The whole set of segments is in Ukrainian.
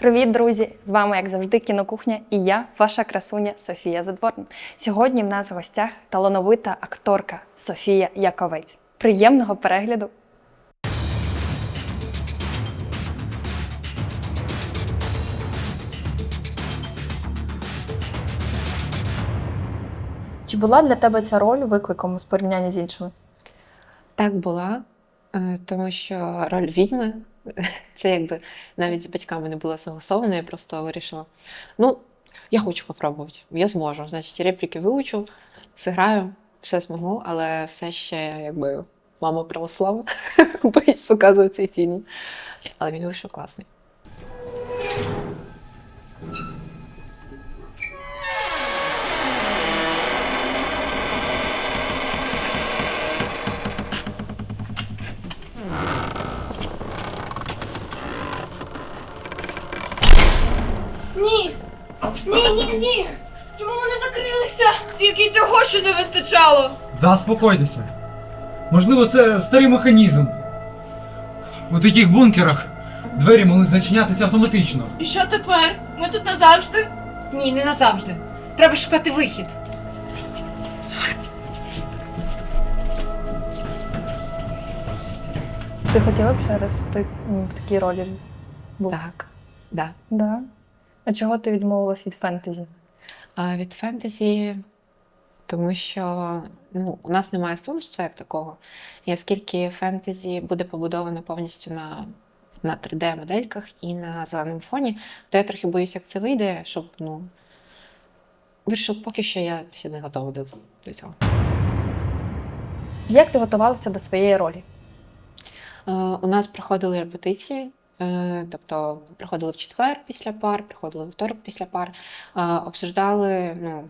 Привіт, друзі! З вами, як завжди, кінокухня, і я, ваша красуня Софія Задворна. Сьогодні в нас в гостях талановита акторка Софія Яковець. Приємного перегляду! Чи була для тебе ця роль викликом з порівняння з іншими? Так була, е, тому що роль відьми це якби навіть з батьками не було согласовано, я просто вирішила: ну, я хочу попробувати, я зможу. Значить, репліки вивчу, зіграю, все змогу, але все ще якби мама православна, боїть показувати цей фільм. Але він вийшов класний. Ні, ні, ні! Чому вони закрилися? Тільки цього ще не вистачало. Заспокойтеся. Можливо, це старий механізм. У таких бункерах двері могли зачинятися автоматично. І що тепер? Ми тут назавжди? Ні, не назавжди. Треба шукати вихід. Ти хотіла б ще раз м, в такій ролі? був? Так, да. Да. А чого ти відмовилась від фентезі? А від фентезі, тому що ну, у нас немає спонсорства як такого. І оскільки фентезі буде побудовано повністю на, на 3D-модельках і на зеленому фоні, то я трохи боюся, як це вийде, щоб ну. Вирішив, поки що я ще не готова до, до цього. Як ти готувалася до своєї ролі? Е, у нас проходили репетиції, тобто приходили в четвер після пар, приходили вівторок після пар, е, обсуждали ну,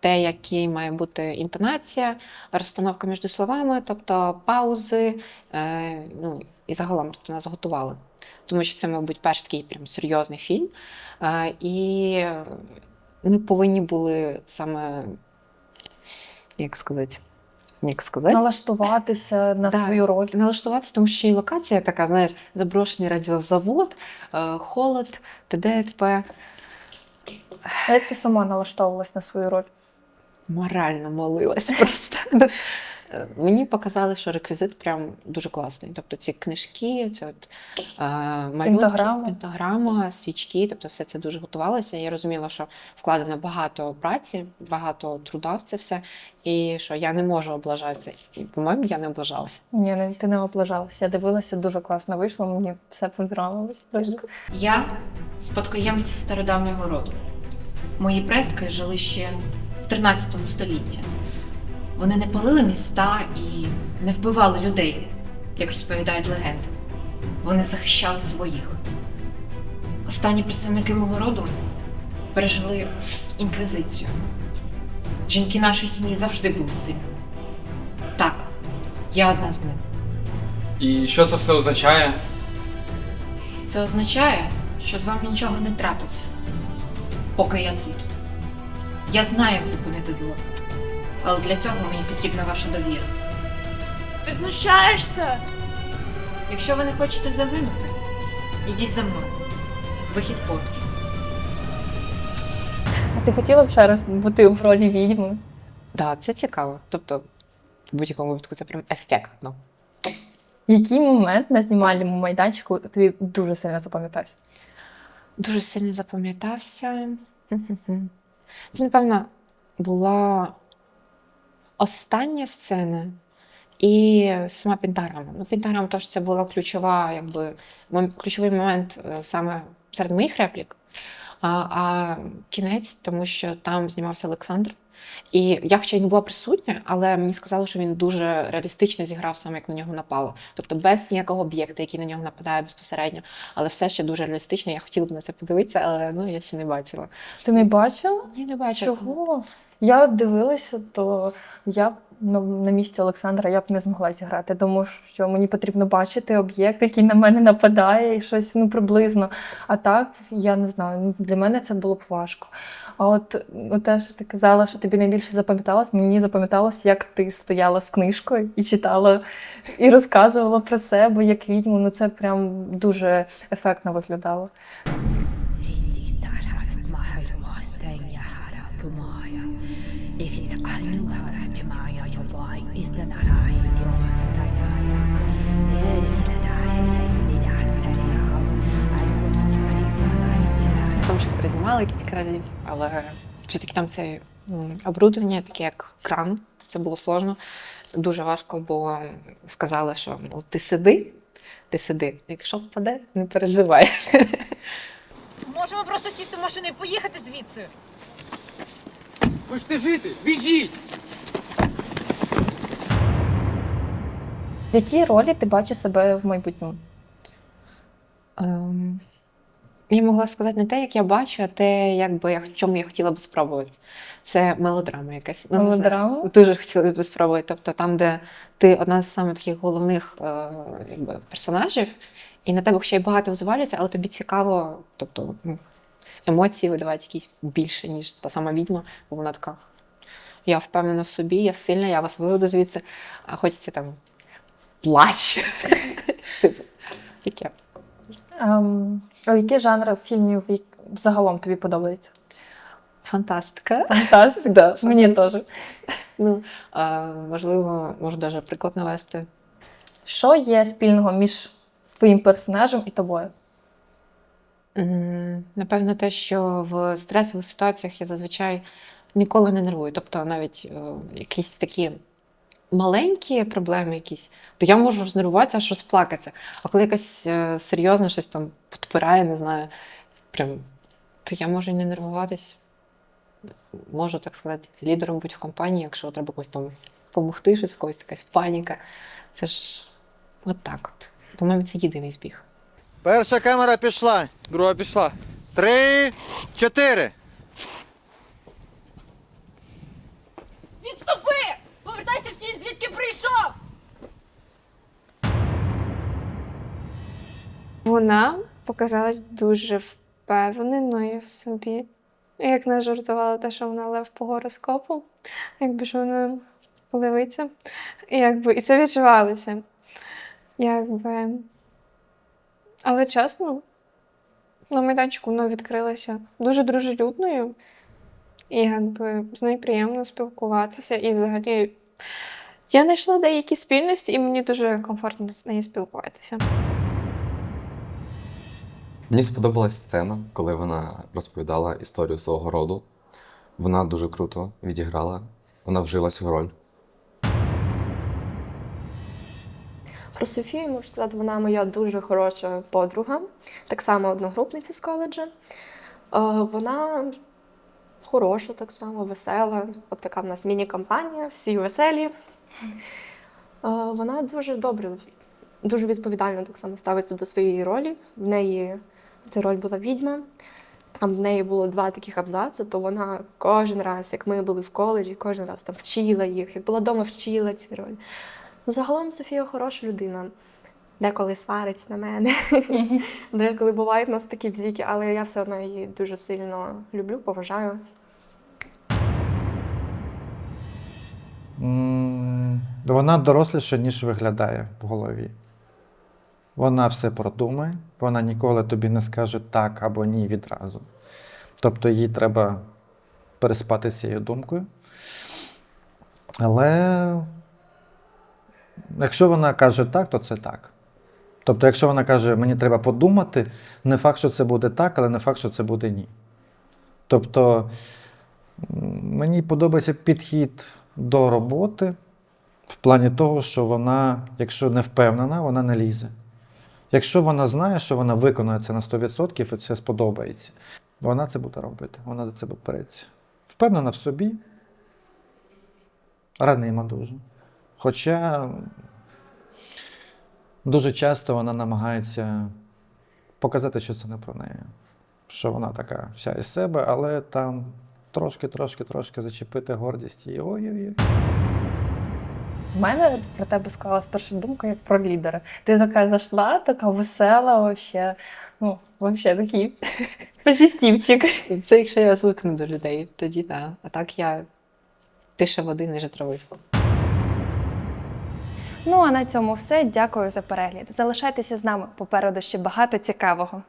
те, які має бути інтонація, розстановка між словами, тобто паузи, е, ну, і загалом тобто, нас готували. Тому що це, мабуть, перший такий прям серйозний фільм. Е, і ми повинні були саме, як сказати, як сказати? Налаштуватися на Так. свою роль. налаштуватися, тому що і локація така, знаєш, заброшений радіозавод, е, холод, т.д. т.п. А як ти сама налаштовувалась на свою роль? Морально молилась просто. Е, Мені показали, що реквізит прям дуже класний. Тобто ці книжки, це от, е, малюнки, Пентаграма. пентаграма, свічки, тобто все це дуже готувалося. Я розуміла, що вкладено багато праці, багато труда в це все, і що я не можу облажатися. І, по-моєму, я не облажалася. Ні, не- ти не облажалася. Я дивилася, дуже класно вийшло, мені все понравилось. Дуже. Я спадкоємиця стародавнього роду. Мої предки жили ще в 13 столітті. Вони не палили міста і не вбивали людей, як розповідають легенди. Вони захищали своїх. Останні представники мого роду пережили інквізицію. Жінки нашої сім'ї завжди були сильні. Так, я одна з них. І що це все означає? Це означає, що з вами нічого не трапиться, поки я тут. Я знаю, як зупинити зло. Але для цього мені потрібна ваша довіра. Ти знущаєшся? Якщо ви не хочете загинути, ідіть за мною. Вихід поруч. А ти хотіла б ще раз бути в ролі відьми? Так, це цікаво. Тобто, в будь-якому випадку це прям ефектно. Який момент на знімальному майданчику тобі дуже сильно запам'ятався? Дуже сильно запам'ятався. Це, напевно, була остання сцена і сама пентаграма. Ну, пентаграма теж це була ключова, якби, ключовий момент е, саме серед моїх реплік. А, а кінець, тому що там знімався Олександр. І я, хоча й не була присутня, але мені сказали, що він дуже реалістично зіграв саме, як на нього напало. Тобто без ніякого об'єкта, який на нього нападає безпосередньо, але все ще дуже реалістично. Я хотіла б на це подивитися, але ну я ще не бачила. Ти не бачила? Ні, не бачила. Чого? Я от дивилася, то я б ну, на місці Олександра я б не змогла зіграти, тому що мені потрібно бачити об'єкт, який на мене нападає, і щось ну, приблизно. А так, я не знаю, ну, для мене це було б важко. А от ну, те, що ти казала, що тобі найбільше запам'яталось, мені запам'яталось, як ти стояла з книжкою і читала, і розказувала про себе як відьму. Ну це прям дуже ефектно виглядало. Ikit alnuhara timaya yoboy islanarahi diostayaya. Elikitaya nidastaya. Alustaya Тому що перезнімали кілька разів, але все-таки там це м, оборудовання, таке як кран. Це було сложно, дуже важко, бо сказали, що ти сиди, ти сиди. Якщо впаде, не переживай. Можемо просто сісти в машину і поїхати звідси. Хочете жити? Біжіть! В якій ролі ти бачиш себе в майбутньому? Ем, я могла сказати не те, як я бачу, а те, як би я в чому я хотіла б спробувати. Це мелодрама якась. Ну, не знаю. Мелодрама? Дуже хотіла б спробувати. Тобто там, де ти одна з самих таких головних е, якби, персонажів, і на тебе ще й багато взвалюється, але тобі цікаво, тобто ну, емоції видавати якісь більше, ніж та сама відьма, бо вона така. Я впевнена в собі, я сильна, я вас виведу звідси, а хочеться там плач. Типу, таке. Ем, а які жанри фільмів загалом тобі подобаються? Фантастика. Фантастика? Да, Мені теж. Ну, можливо, можу навіть приклад навести. Що є спільного між твоїм персонажем і тобою? Напевно, те, що в стресових ситуаціях я зазвичай ніколи не нервую. Тобто навіть е, якісь такі маленькі проблеми, якісь, то я можу рознервуватися, аж розплакатися. А коли якась е, серйозна щось там підпирає, не знаю, прям, то я можу і не нервуватись. Можу, так сказати, лідером бути в компанії, якщо треба когось там допомогти, щось в когось якась паніка. Це ж от так от. По-моєму, це єдиний збіг. Перша камера пішла. Друга пішла. Три, чотири. Відступи! Повертайся в тінь, звідки прийшов! Вона показалась дуже впевненою в собі. Як не жартувала те, що вона лев по гороскопу, якби що вона левиця. І, якби, і це відчувалося. Якби. Але чесно, на майданчику вона відкрилася дуже дружелюбною. І якби з нею приємно спілкуватися. І взагалі я знайшла деякі спільності, і мені дуже комфортно з нею спілкуватися. Мені сподобалась сцена, коли вона розповідала історію свого роду. Вона дуже круто відіграла, вона вжилась в роль. Про Софію можу сказати, вона моя дуже хороша подруга, так само одногрупниця з коледжа. Е, Вона хороша, так само, весела. От така в нас міні-компанія, всі веселі. Е, Вона дуже добре, дуже відповідально так само ставиться до своєї ролі. В неї ця роль була відьма. Там в неї було два таких абзаци, то вона кожен раз, як ми були в коледжі, кожен раз там вчила їх, як була вдома, вчила ці ролі. Ну, загалом Софія хороша людина. Деколи свариться на мене, деколи бувають в нас такі бзіки, але я все одно її дуже сильно люблю, поважаю. М, Вона доросліша, ніж виглядає в голові. Вона все продумає, вона ніколи тобі не скаже так або ні відразу. Тобто їй треба переспати з цією думкою. Але якщо вона каже так, то це так. Тобто, якщо вона каже, мені треба подумати, не факт, що це буде так, але не факт, що це буде ні. Тобто мені подобається підхід до роботи в плані того, що вона, якщо не впевнена, вона не лізе. Якщо вона знає, що вона виконає це на 100% і це сподобається, вона це буде робити, вона до себе береться. Впевнена в собі, ранима дуже. Хоча дуже часто вона намагається показати, що це не про неї. Що вона така вся із себе, але там трошки, трошки, трошки зачепити гордість і ой-ой-ой. У мене про тебе склалась перша думка як про лідера. Ти така зайшла, така весела, вообще, ну, вообще такий позитивчик. Це якщо я звикну до людей, тоді так. А так я тиша води ниже трави. Ну а на цьому все. Дякую за перегляд. Залишайтеся з нами. Попереду ще багато цікавого.